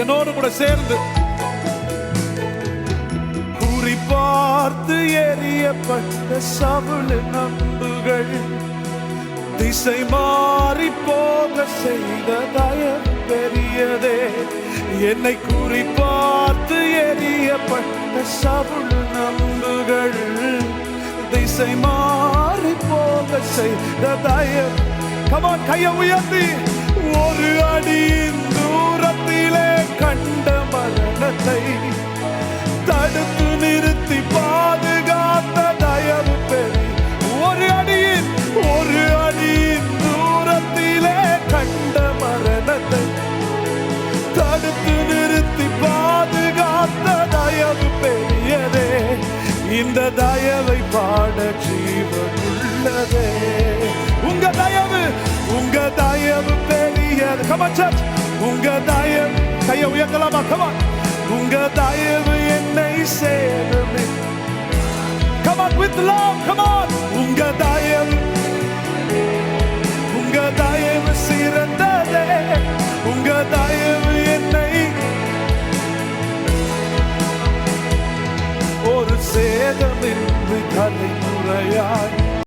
என்னோடு கூட சேர்ந்து குறி பார்த்து எரியப்பட்ட சவுளு நம்புகள். திசை மாறி போக செய்த தயம் பெரியதே. என்னை குறி பார்த்து எரியப்பட்ட சவுளு நம்புகள். திசை மாறி போக செய்த தயம். கமா கையை உயர்த்தி. ஒரு அடி இந்த தயவை பாட ஜீவன் உள்ளதே. உங்க தயவு உங்க தயவு பெரியது. கமச்சர் உங்க தயவு கையை உயர்த்தலாமா? கமான் உங்க தயவு என்னை சேரும். Come on with love, come on. kadın ve kadın buraya